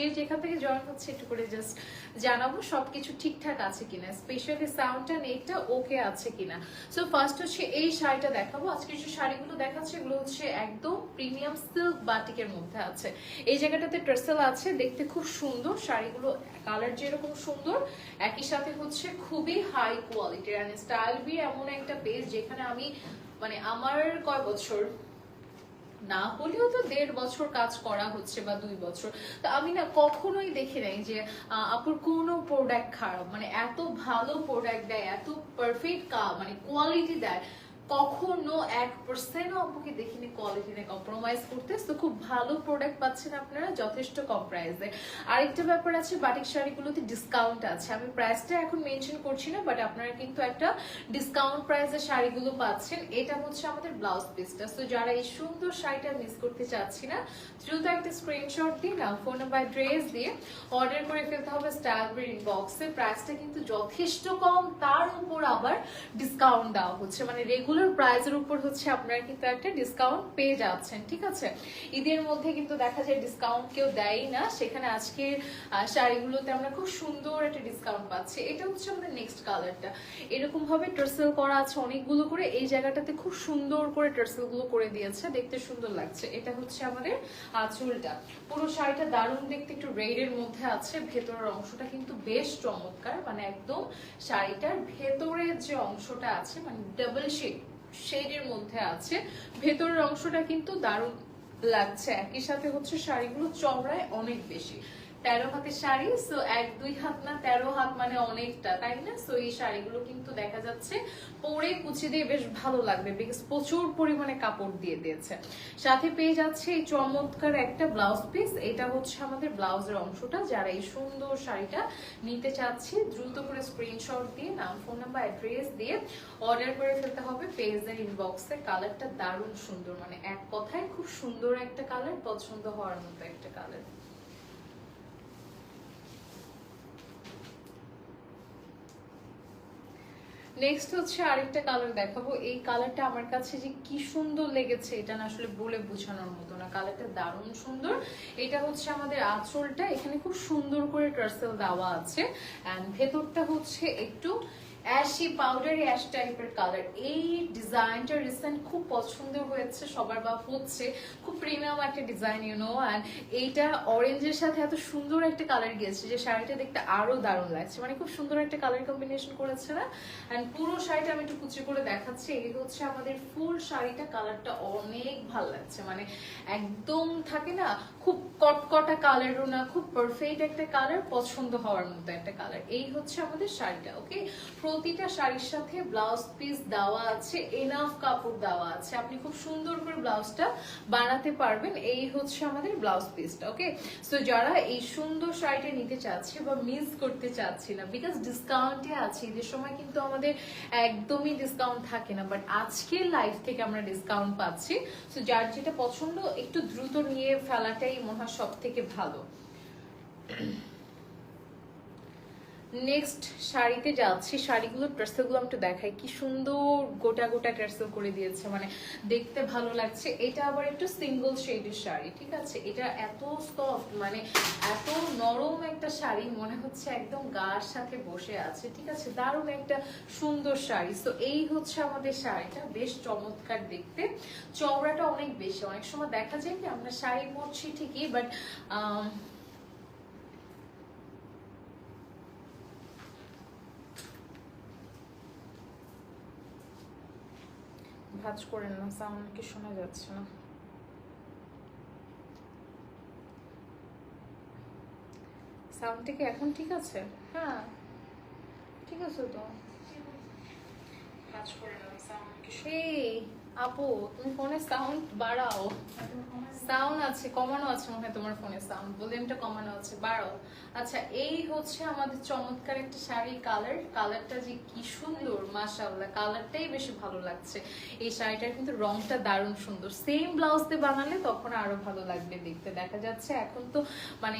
যে যেখান থেকে জয়েন হচ্ছে একটু করে জাস্ট জানাব, সবকিছু ঠিকঠাক আছে কিনা স্পেশালি সাউন্ডটা নেটটা ওকে আছে কিনা। সো ফার্স্ট হচ্ছে এই শাড়িটা দেখাবো। আজকে যে শাড়িগুলো দেখাচ্ছে, এগুলো হচ্ছে একদম প্রিমিয়াম সিল্ক বাটিকের মধ্যে আছে। এই জায়গাটাতে ট্রেসেল আছে, দেখতে খুব সুন্দর। শাড়িগুলো কালার যেরকম সুন্দর, একই সাথে হচ্ছে খুবই হাই কোয়ালিটির অ্যান্ড স্টাইল বি এমন একটা পেজ যেখানে আমি মানে আমার কয় বছর? না হলেও তো দেড় বছর কাজ করা হচ্ছে বা দুই বছর। তো আমি না কখনোই দেখি নাই যে আপুর কোনো প্রোডাক্ট খারাপ। মানে এত ভালো প্রোডাক্ট দেয়, এত পারফেক্ট মানে কোয়ালিটি দেয়। কখনো এক পার্সেন্টও আপুকে দেখিনি কোয়ালিটি নিয়ে কম্প্রোমাইজ করতে। তো খুব ভালো প্রোডাক্ট পাচ্ছেন আপনারা, যথেষ্ট কম প্রাইসে আরেকটা ব্যাপার আছে বাটিক শাড়িগুলোতে ডিসকাউন্ট আছে। আমি প্রাইসটা এখন মেনশন করছি না বাট আপনারা কিন্তু একটা ডিসকাউন্ট প্রাইসে শাড়িগুলো পাচ্ছেন। এটা হচ্ছে আমাদের ব্লাউজ পিসটা তো যারা এই সুন্দর শাড়িটা মিস করতে চাচ্ছি না, দ্রুত একটা স্ক্রিনশট দিয়ে না ফোন নাম্বার ড্রেস দিয়ে অর্ডার করে ফেলতে হবে স্টাইলবের ইনবক্সে প্রাইসটা কিন্তু যথেষ্ট কম, তার উপর আবার ডিসকাউন্ট দেওয়া হচ্ছে। মানে রেগুলার প্রাইসের উপর হচ্ছে আপনারা কিন্তু একটা ডিসকাউন্ট পেয়ে যাচ্ছেন ঠিক আছে? ঈদের মধ্যে কিন্তু দেখা যায় ডিসকাউন্ট কেউ দেয়ই না। সেখানে আজকের আহ, শাড়িগুলোতে আমরা খুব সুন্দর একটা ডিসকাউন্ট পাচ্ছি। এটা হচ্ছে আমাদের নেক্সট কালারটা এরকম ভাবে টার্সেল করা আছে অনেকগুলো করে। এই জায়গাটাতে খুব সুন্দর করে টার্সেলগুলো করে দিয়েছে। দেখতে সুন্দর লাগছে। এটা হচ্ছে আমাদের আঁচলটা। পুরো শাড়িটা দারুণ দেখতে একটু রেডের মধ্যে আছে। ভেতরের অংশটা কিন্তু বেশ চমৎকার। মানে একদম শাড়িটার ভেতরের যে অংশটা আছে মানে ডাবল শেড শেডের মধ্যে আছে। ভেতরের অংশটা কিন্তু দারুণ লাগছে। একই সাথে হচ্ছে শাড়িগুলো চওড়ায় অনেক বেশি। তেরো হাতের শাড়ি সো এক দুই হাত না, তেরো হাত মানে অনেকটা, তাই না? সো এই শাড়িগুলো কিন্তু দেখা যাচ্ছে পরে কুচি দিয়ে বেশ ভালো লাগবে বিকজ প্রচুর পরিমাণে কাপড় দিয়ে দিয়েছে। সাথে পেয়ে যাচ্ছে এই চমৎকার একটা ব্লাউজ পিস এটা হচ্ছে আমাদের ব্লাউজের অংশটা, যারা এই সুন্দর শাড়িটা নিতে চাচ্ছি, দ্রুত করে স্ক্রিনশট দিয়ে, নাম ফোন নাম্বার অ্যাড্রেস দিয়ে অর্ডার করে ফেলতে হবে পেজের ইনবক্সে কালারটা দারুণ সুন্দর মানে এক কথায় খুব সুন্দর একটা কালার পছন্দ হওয়ার মতো একটা কালার নেক্সট হচ্ছে আরেকটা কালার দেখাবো। এই কালারটা আমার কাছে যে কি সুন্দর লেগেছে, এটা না আসলে বলে বোঝানোর মতো না। কালারটা দারুণ সুন্দর। এটা হচ্ছে আমাদের আঁচলটা। এখানে খুব সুন্দর করে টার্সেল দেওয়া আছে। অ্যান্ড ভেতরটা হচ্ছে একটু অ্যাশি পাউডারি অ্যাশ টাইপের কালার এই ডিজাইনটা রিসেন্ট খুব পছন্দ হয়েছে, সবার বা হচ্ছে। খুব প্রিমিয়াম একটা ডিজাইন ইউ নো অ্যান্ড এইটা অরেঞ্জের সাথে এত সুন্দর একটা কালার গিয়েছে যে শাড়িটা দেখতে আরও দারুণ লাগছে। মানে খুব সুন্দর একটা কালার কম্বিনেশন করেছে না? অ্যান্ড পুরো শাড়িটা আমি একটু কুচি করে দেখাচ্ছি। এই হচ্ছে আমাদের ফুল শাড়িটা কালারটা অনেক ভালো লাগছে। মানে একদম থাকে না খুব কটকটা কালারও না, খুব পারফেক্ট একটা কালার পছন্দ হওয়ার মতো একটা কালার এই হচ্ছে আমাদের শাড়িটা ওকে প্রতিটা শাড়ির সাথে ব্লাউজ পিস দেওয়া আছে এনাফ কাপড় দেওয়া আছে। আপনি খুব সুন্দর করে ব্লাউজটা বানাতে পারবেন, এই হচ্ছে আমাদের ব্লাউজ পিসটা ওকে সো যারা এই সুন্দর শাড়িটা নিতে চাচ্ছে বা মিস করতে চাচ্ছি না বিকজ ডিসকাউন্টে আছে ঈদের সময় কিন্তু আমাদের একদমই ডিসকাউন্ট থাকে না বাট আজকের লাইফ থেকে আমরা ডিসকাউন্ট পাচ্ছি। সো যার যেটা পছন্দ, একটু দ্রুত নিয়ে ফেলাটাই মনে মহা সব থেকে ভালো। নেক্সট শাড়িতে যাচ্ছি, শাড়িগুলোর ট্রেসেলগুলো আমি একটু দেখাই। কি সুন্দর গোটা গোটা ট্রেসেল করে দিয়েছে মানে দেখতে ভালো লাগছে। এটা আবার একটু সিঙ্গল শেডের শাড়ি, ঠিক আছে? এটা এত সফট মানে এত নরম একটা শাড়ি, মনে হচ্ছে একদম গার সাথে বসে আছে, ঠিক আছে? দারুণ একটা সুন্দর শাড়ি। তো এই হচ্ছে আমাদের শাড়িটা, বেশ চমৎকার দেখতে। চওড়াটা অনেক বেশি। অনেক সময় দেখা যায় কি, আমরা শাড়ি পরছি ঠিকই বাট ভাজ করে না সাউন্ড কি শোনা যাচ্ছে না। সাউন্ডটা কি এখন ঠিক আছে? হ্যাঁ ঠিক আছে তো। ভাজ করে নাও সাউন্ড কি সেই আপু, তুমি ফোনে সাউন্ড বাড়াও। সাউন্ড আছে, কমানো আছে মনে হয় তোমার ফোনে সাউন্ড ভলিউমটা কমানো আছে, বাড়াও। আচ্ছা এই হচ্ছে আমাদের চমৎকার একটা শাড়ির কালার কালারটা যে কি সুন্দর, মাশাআল্লাহ কালারটাই বেশি ভালো লাগছে। এই শাড়িটার কিন্তু রংটা দারুণ সুন্দর। সেম ব্লাউজ দিয়ে বানালে তখন আরও ভালো লাগবে দেখতে। দেখা যাচ্ছে এখন তো মানে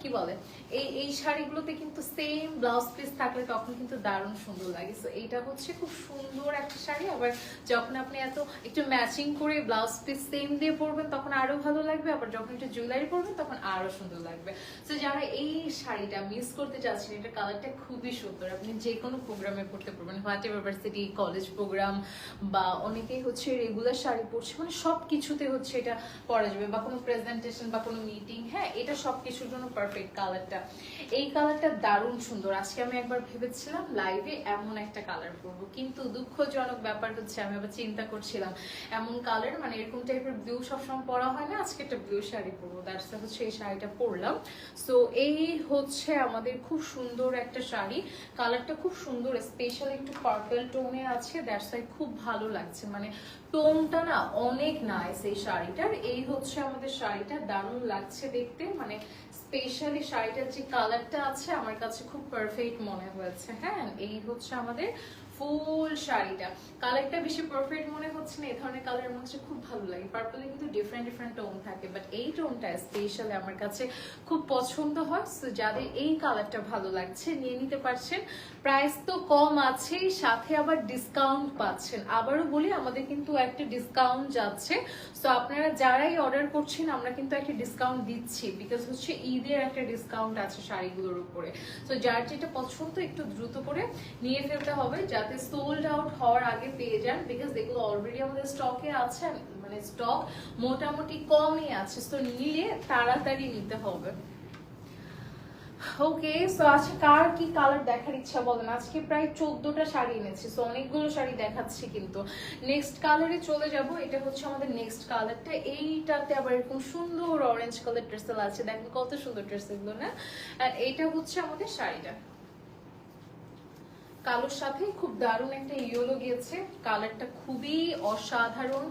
কি বলে, এই এই শাড়িগুলোতে কিন্তু সেম ব্লাউজ পিস থাকলে তখন কিন্তু দারুণ সুন্দর লাগে। তো এইটা হচ্ছে খুব সুন্দর একটা শাড়ি। আবার যখন আপনি এত একটু ম্যাচিং করে ব্লাউজ পিস সেম দিয়ে পরবেন, তখন আরও ভালো লাগবে, আবার যখন এটা জুয়েলারি পরবেন তখন আরও সুন্দর লাগবে। তো যারা এই শাড়িটা মিস করতে চাচ্ছেন এটা কালারটা খুবই সুন্দর। আপনি যে কোনো প্রোগ্রামে পড়তে পারবেন হোয়াট ইউনিভার্সিটি কলেজ প্রোগ্রাম বা অনেকেই হচ্ছে রেগুলার শাড়ি পরছে মানে সব কিছুতে হচ্ছে এটা পরা যাবে বা কোনো প্রেজেন্টেশন বা কোনো মিটিং হ্যাঁ এটা সব কিছুর জন্য পারফেক্ট কালারটা এই কালারটা দারুণ সুন্দর। আজকে আমি একবার ভেবেছিলাম লাইভে এমন একটা কালার পরবো, কিন্তু দুঃখজনক ব্যাপার হচ্ছে আমি আবার চিন্তা করছিলাম, এমন কালার মানে এরকম টাইপের ব্লু সবসময় পরা হয় না আজকে একটা ব্লু শাড়ি পরবো দ্যাটস হচ্ছে এই শাড়িটা পরলাম। সো এই হচ্ছে আমাদের খুব সুন্দর একটা শাড়ি। কালারটা খুব সুন্দর স্পেশাল একটু পার্পল টোনে আছে দ্যাটস খুব ভালো লাগছে। মানে টোনটা না অনেক নাইস এই শাড়িটার। এই হচ্ছে আমাদের শাড়িটা, দারুণ লাগছে দেখতে। মানে স্পেশালি শাড়িটার যে কালারটা আছে, আমার কাছে খুব পারফেক্ট মনে হয়েছে। হ্যাঁ এই হচ্ছে আমাদের ফুল শাড়িটা। কালারটা বেশি পারফেক্ট মনে হচ্ছে না, এই ধরনের কালার আমার কাছে খুব ভালো লাগে। পার্পলে কিন্তু ডিফারেন্ট ডিফারেন্ট টোন থাকে বাট এই টোনটা স্পেশালি আমার কাছে খুব পছন্দ হয়। সো যাদের এই কালারটা ভালো লাগছে, নিয়ে নিতে পারছেন। প্রাইস তো কম আছে সাথে আবার ডিসকাউন্ট পাচ্ছেন। আবারও বলি, আমাদের কিন্তু একটা ডিসকাউন্ট যাচ্ছে। সো আপনারা যারাই অর্ডার করছেন, আমরা কিন্তু একটা ডিসকাউন্ট দিচ্ছি বিকজ হচ্ছে ঈদের একটা ডিসকাউন্ট আছে শাড়িগুলোর উপরে। সো যার যেটা পছন্দ, একটু দ্রুত করে নিয়ে ফেলতে হবে, যাতে সোল্ড আউট হওয়ার আগে পেয়ে যান বিকজ এগুলো অলরেডি আমাদের স্টকে আছে মানে স্টক মোটামুটি কমই আছে। তো নিলে তাড়াতাড়ি নিতে হবে। ওকে সো আজকে কার কি কালার দেখার ইচ্ছা বলেন? আজকে প্রায় চোদ্দটা শাড়ি এনেছি সো অনেকগুলো শাড়ি দেখাচ্ছি কিন্তু। নেক্সট কালারে চলে যাব, এটা হচ্ছে আমাদের নেক্সট কালারটা এইটাতে আবার এরকম সুন্দর অরেঞ্জ কালার ড্রেসেল আছে দেখেন কত সুন্দর ড্রেস এগুলো, না? আর এইটা হচ্ছে আমাদের শাড়িটা। কালোর সাথে খুব দারুণ একটা ইয়েলো গিয়েছে। কালারটা খুবই অসাধারণ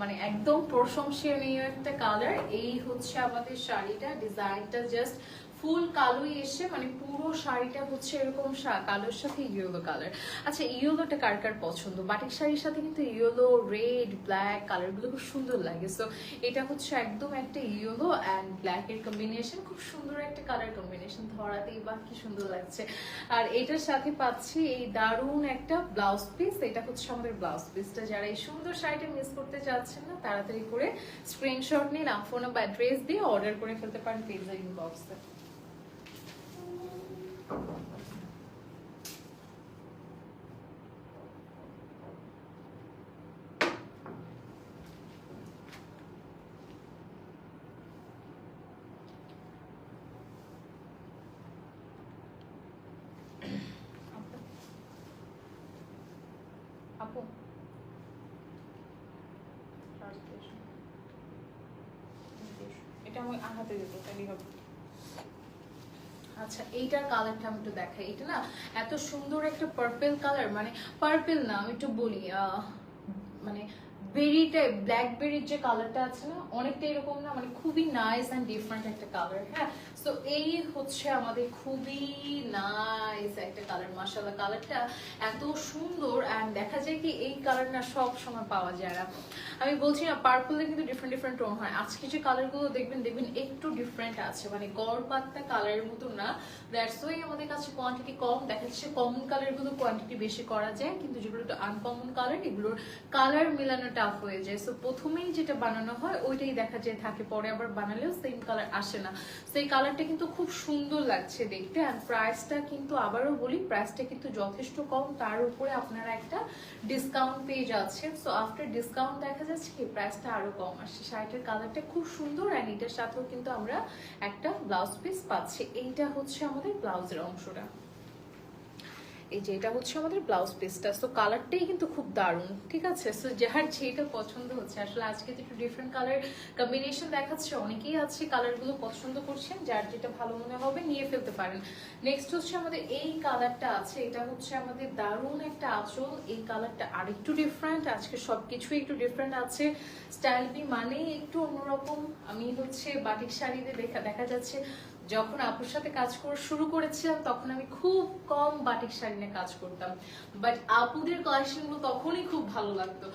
মানে একদম প্রশংসনীয় একটা কালার এই হচ্ছে আমাদের শাড়িটা ডিজাইনটা জাস্ট ফুল কালোই এসে মানে পুরো শাড়িটা হচ্ছে এরকম কালোর সাথে ইয়েলো কালার আচ্ছা ইয়েলোটা কার কার পছন্দ? বাটিক শাড়ির সাথে কিন্তু ইয়েলো রেড ব্ল্যাক কালারগুলো খুব সুন্দর লাগে। সো এটা হচ্ছে একদম একটা ইয়েলো অ্যান্ড ব্ল্যাক এর কম্বিনেশন খুব সুন্দর একটা কালার কম্বিনেশন ধরাতেই বা কি সুন্দর লাগছে। আর এটার সাথে পাচ্ছি এই দারুণ একটা ব্লাউজ পিস এটা হচ্ছে আমাদের ব্লাউজ পিসটা যারা এই সুন্দর শাড়িটা মিস করতে চাচ্ছেন না, তাড়াতাড়ি করে স্ক্রিনশট নিন ফোন বা অ্যাড্রেস দিয়ে অর্ডার করে ফেলতে পারেন পেজের ইনবক্সে আপু এটা আমি আঘাতে দেবো তাহলেই হবে। আচ্ছা এইটার কালারটা আমি একটু দেখাই। এটা না এত সুন্দর একটা পার্পেল কালার মানে পার্পেল না, আমি একটু বলি মানে বেরি টাইপ ব্ল্যাকবেরির যে কালারটা আছে না, অনেকটা এরকম না মানে খুবই নাইস অ্যান্ড ডিফারেন্ট একটা কালার হ্যাঁ? তো এই হচ্ছে আমাদের খুবই নাইস একটা কালার মাসাল্লাহ কালারটা এত সুন্দর অ্যান্ড দেখা যায় কি এই কালার না সব সময় পাওয়া যায় না। আমি বলছি না পার্পলে কিন্তু ডিফারেন্ট ডিফারেন্ট টোন হয়। আজকে যে কালারগুলো দেখবেন দেখবেন একটু ডিফারেন্ট আছে। মানে গড় পাত্তা কালারের মতো না। দ্যাটস ওয়াই আমাদের কাছে কোয়ান্টিটি কম, দেখা যাচ্ছে কমন কালারগুলো কোয়ান্টিটি বেশি করা যায়। কিন্তু যেগুলো একটু আনকমন কালার এগুলোর কালার মেলানো টাফ হয়ে যায়। সো প্রথমেই যেটা বানানো হয়, ওইটাই দেখা যায় থাকে। পরে আবার বানালেও সেম কালার আসে না। সেই কালারটা কিন্তু খুব সুন্দর লাগছে দেখতে। অ্যান্ড প্রাইসটা কিন্তু আবারও বলি প্রাইসটা কিন্তু যথেষ্ট কম। তার উপরে আপনারা একটা ডিসকাউন্ট পেয়ে যাচ্ছেন। সো আফটার ডিসকাউন্ট দেখা যাচ্ছে কি প্রাইসটা আরও কম আসছে। শাড়িটার কালারটা খুব সুন্দর অ্যান্ড এটার সাথেও কিন্তু আমরা একটা ব্লাউজ পিস পাচ্ছি। এইটা হচ্ছে আমাদের ব্লাউজের অংশটা। এই যে, এটা হচ্ছে আমাদের ব্লাউজ পিসটা তো কালারটাই কিন্তু খুব দারুণ, ঠিক আছে? সো যার যেটা পছন্দ হচ্ছে। আসলে আজকে তো একটু ডিফারেন্ট কালার কম্বিনেশন দেখাচ্ছে, অনেকেই আছে কালারগুলো পছন্দ করছেন, যার যেটা ভালো মনে হবে নিয়ে ফেলতে পারেন। নেক্সট হচ্ছে আমাদের এই কালারটা আছে। এটা হচ্ছে আমাদের দারুণ একটা আঁচল। এই কালারটা আরেকটু ডিফারেন্ট আজকে সবকিছুই একটু ডিফারেন্ট আছে। স্টাইল বি মানেই একটু অন্যরকম। আমি হচ্ছে বাটিক শাড়িতে দেখা দেখা যাচ্ছে যখন আপুর সাথে কাজ শুরু করেছিলাম, তখন আমি খুব কম বাটিক শাড়ি নিয়ে কাজ করতাম। বাট আপুদের কালেকশনগুলো তখনই খুব ভালো লাগতো।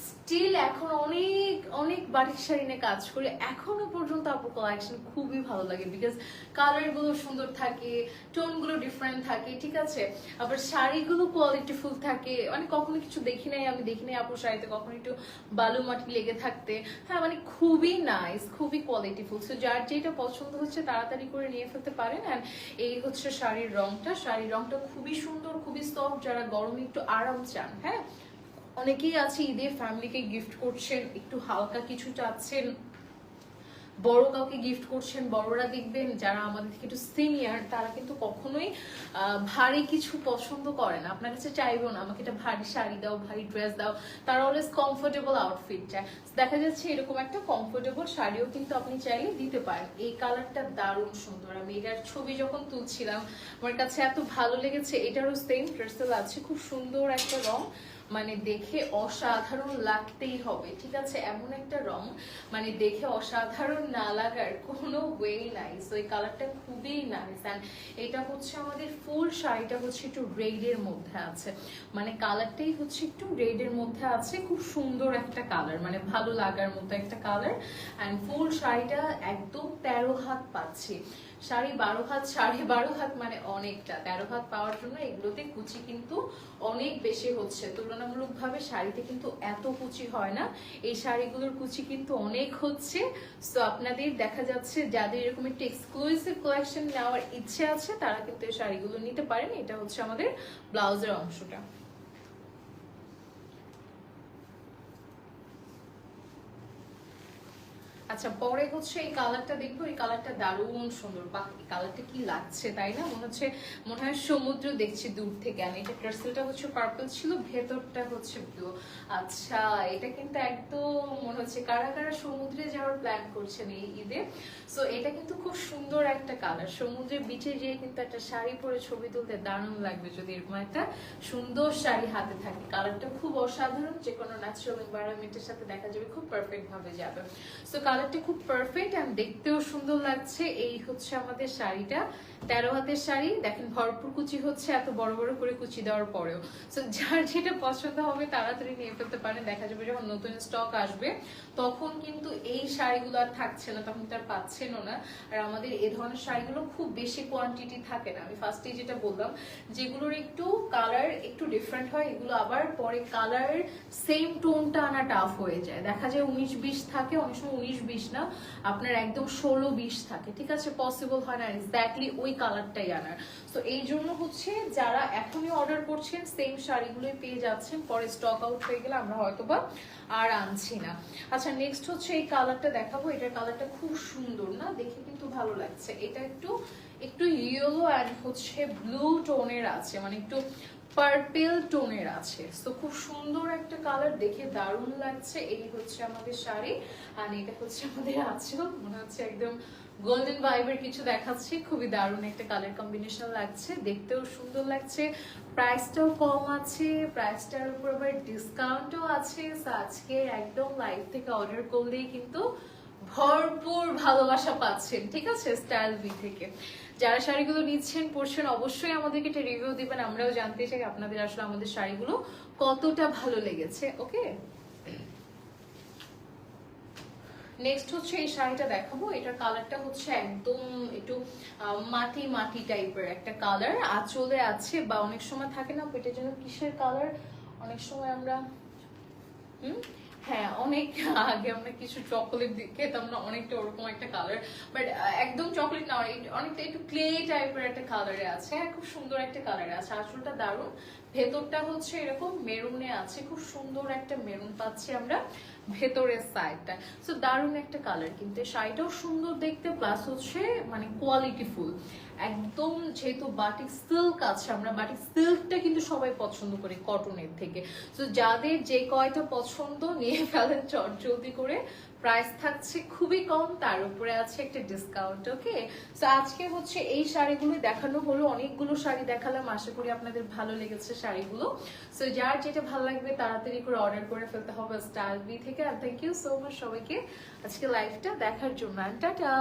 স্টিল এখন অনেক অনেক বাটিক শাড়ি নিয়ে কাজ করি। এখনও পর্যন্ত আপু কালেকশন খুবই ভালো লাগে বিকজ কালারগুলো সুন্দর থাকে টোনগুলো ডিফারেন্ট থাকে, ঠিক আছে? আবার শাড়িগুলো কোয়ালিটিফুল থাকে। মানে কখনো কিছু দেখি নাই, আমি দেখি নাই আপুর শাড়িতে, কখনো একটু বালু মাটি লেগে থাকতে। হ্যাঁ মানে খুবই নাইস খুবই কোয়ালিটিফুল সো যার যেটা পছন্দ হচ্ছে তাড়াতাড়ি করে নিয়ে ফেলতে পারেন। অ্যান্ড এই হচ্ছে শাড়ির রংটা। শাড়ির রংটা খুবই সুন্দর, খুবই সফট যারা গরমে একটু আরাম চান হ্যাঁ? অনেকেই আছে ঈদে ফ্যামিলিকে গিফট করছেন, একটু হালকা কিছু চাচ্ছেন, বড় কাউকে গিফট করছেন, বড়রা দেখবেন যারা আমাদের থেকে একটু সিনিয়র তারা কিন্তু কখনোই ভারী কিছু পছন্দ করে না। আপনার কাছে চাইবেও না, আমাকে একটা ভারী শাড়ি দাও, ভারী ড্রেস দাও, তারা অলওয়েজ কমফোর্টেবল আউটফিট চায় দেখা যাচ্ছে এরকম একটা কমফোর্টেবল শাড়িও কিন্তু আপনি চাইলে দিতে পারেন। এই কালারটা দারুণ সুন্দর। আমি এটার ছবি যখন তুলছিলাম, আমার কাছে এত ভালো লেগেছে, এটারও সেম ড্রেসেল আছে খুব সুন্দর একটা রং। মানে দেখে অসাধারণ লাগতেই হবে, ঠিক আছে? এমন একটা রং মানে দেখে অসাধারণ না লাগার কোনো ওয়ে নাই। সো এই কালারটা খুবই নাইস অ্যান্ড এটা হচ্ছে আমাদের ফুল শাড়িটা হচ্ছে একটু রেডের মধ্যে আছে। মানে কালারটাই হচ্ছে একটু রেডের মধ্যে আছে, খুব সুন্দর একটা কালার মানে ভালো লাগার মতো একটা কালার অ্যান্ড ফুল শাড়িটা একদম তেরো হাত পাচ্ছি। শাড়ি বারো হাত সাড়ে বারো হাত মানে অনেকটা। তেরো হাত পাওয়ার জন্য এগুলোতে কুচি কিন্তু অনেক বেশি হচ্ছে। তুলনামূলকভাবে শাড়িতে কিন্তু এত কুচি হয় না। এই শাড়িগুলোর কুচি কিন্তু অনেক হচ্ছে। তো আপনাদের দেখা যাচ্ছে যাদের এরকম একটা এক্সক্লুসিভ কালেকশন নেওয়ার ইচ্ছে আছে, তারা কিন্তু এই শাড়িগুলো নিতে পারেন। এটা হচ্ছে আমাদের ব্লাউজের অংশটা। আচ্ছা পরে হচ্ছে এই কালারটা দেখব, এই কালারটা দারুণ সুন্দর। বাহ, এই কালারটা কি লাগছে, তাই না? মনে হচ্ছে, মনে হয় সমুদ্র দেখছি দূর থেকে। আর এটা ক্রিস্টালটা হচ্ছে পার্পল ছিল, ভেতরটা হচ্ছে ব্লু আচ্ছা এটা কিন্তু একদম মনে হচ্ছে কারা কারা সমুদ্রে যাওয়ার প্ল্যান করছেন এই ঈদে? সো এটা কিন্তু খুব সুন্দর একটা কালার সমুদ্রের বিচে যেয়ে কিন্তু একটা শাড়ি পরে ছবি তুলতে দারুণ লাগবে যদি এরকম একটা সুন্দর শাড়ি হাতে থাকে। কালারটা খুব অসাধারণ যে কোনো ন্যাচারাল এনভায়রনমেন্টের সাথে দেখা যাবে, খুব পারফেক্ট ভাবে যাবে। সো কালারটা খুব পারফেক্ট অ্যান্ড দেখতেও সুন্দর লাগছে। এই হচ্ছে আমাদের শাড়িটা। তেরো হাতের শাড়ি, দেখেন ভরপুর কুচি হচ্ছে, এত বড় বড় করে কুচি দেওয়ার পরেও। সো যার যেটা পছন্দ হবে তাড়াতাড়ি নিয়ে ফেলতে পারেন, দেখা যাবে যখন নতুন স্টক আসবে, তখন কিন্তু এই শাড়িগুলো আর থাকছে না, তখন তার পাচ্ছেনও না। আর আমাদের এ ধরনের শাড়িগুলো খুব বেশি কোয়ান্টিটি থাকে না। আমি ফার্স্টে যেটা বললাম, যেগুলোর একটু কালার একটু ডিফারেন্ট হয়, এগুলো আবার পরে কালার সেম টোনটা আনা টাফ হয়ে যায়। দেখা যায় উনিশ বিশ থাকে, অনেক সময় উনিশ বিশ না, আপনার একদম ষোলো বিশ থাকে। ঠিক আছে পসিবল হয় না এক্স্যাক্টলি ওই কালারটাই আনার। তো এই জন্য হচ্ছে যারা এখনই অর্ডার করছেন সেম শাড়িগুলোই পেয়ে যাচ্ছেন, পরে স্টক আউট হয়ে গেলে আমরা হয়তো বা আর আনছি না। আচ্ছা নেক্সট হচ্ছে এই কালারটা দেখাবো। এটার কালারটা খুব সুন্দর, না? দেখে কিন্তু ভালো লাগছে। এটা একটু একটু ইয়েলো অ্যান্ড হচ্ছে ব্লু টোনের আছে মানে একটু পার্পেল টোনের আছে। তো খুব সুন্দর একটা কালার দেখে দারুণ লাগছে। এই হচ্ছে আমাদের শাড়ি, আর এটা হচ্ছে আমাদের আঁচল। মনে হচ্ছে একদম গোল্ডেন ভাইবের কিছু দেখাচ্ছে। খুবই দারুণ একটা কালার কম্বিনেশন লাগছে। দেখতেও সুন্দর লাগছে। প্রাইসটাও কম আছে। প্রাইসটার উপর আবার ডিসকাউন্টও আছে। আজকে একদম লাইভ থেকে অর্ডার করলেই কিন্তু ভরপুর ভালোবাসা পাচ্ছেন। ঠিক আছে? স্টাইল বি থেকে। যারা শাড়িগুলো নিচ্ছেন, পরছেন, অবশ্যই আমাদেরকে একটা রিভিউ দিবেন। আমরাও জানতে চাই আপনাদের আসলে আমাদের শাড়িগুলো কতটা ভালো লেগেছে। ওকে নেক্সট হচ্ছে এই শাড়িটা দেখাবো। এটার কালারটা হচ্ছে একদম একটু মাটি মাটি টাইপের একটা কালার আঁচলে আছে বা অনেক সময় থাকে না পেটের জন্য কিসের কালার অনেক সময় আমরা, হুম? হ্যাঁ অনেক আগে আমরা কিছু চকোলেট খেতাম না, অনেকটা ওরকম একটা কালার বাট একদম চকলেট না অনেক- অনেকটা একটু ক্লে একটা কালারে আছে হ্যাঁ খুব সুন্দর একটা আছে। আসলটা ভেতরটা হচ্ছে এরকম মেরুনে আছে, খুব সুন্দর একটা মেরুন পাচ্ছি আমরা ভেতরের সাইডটা সো দারুণ একটা কালার কিন্তু। শাড়িটাও সুন্দর দেখতে প্লাস হচ্ছে মানে কোয়ালিটি ফুল একদম যেহেতু বাটিক সিল্ক আছে, আমরা বাটিক সিল্কটা কিন্তু সবাই পছন্দ করি কটনের থেকে। তো যাদের যে কয়টা পছন্দ নিয়ে ফেলেন চট জলদি করে প্রাইস থাকছে খুবই কম, তার উপরে আছে একটা ডিসকাউন্ট ওকে তো আজকে হচ্ছে এই শাড়িগুলো দেখানো হলো, অনেকগুলো শাড়ি দেখালাম, আশা করি আপনাদের ভালো লেগেছে শাড়িগুলো। সো যার যেটা ভালো লাগবে তাড়াতাড়ি করে অর্ডার করে ফেলতে হবে স্টাইল বি থেকে আর থ্যাংক ইউ সো মাচ সবাইকে। আজকে লাইভটা দেখার জন্য টাটা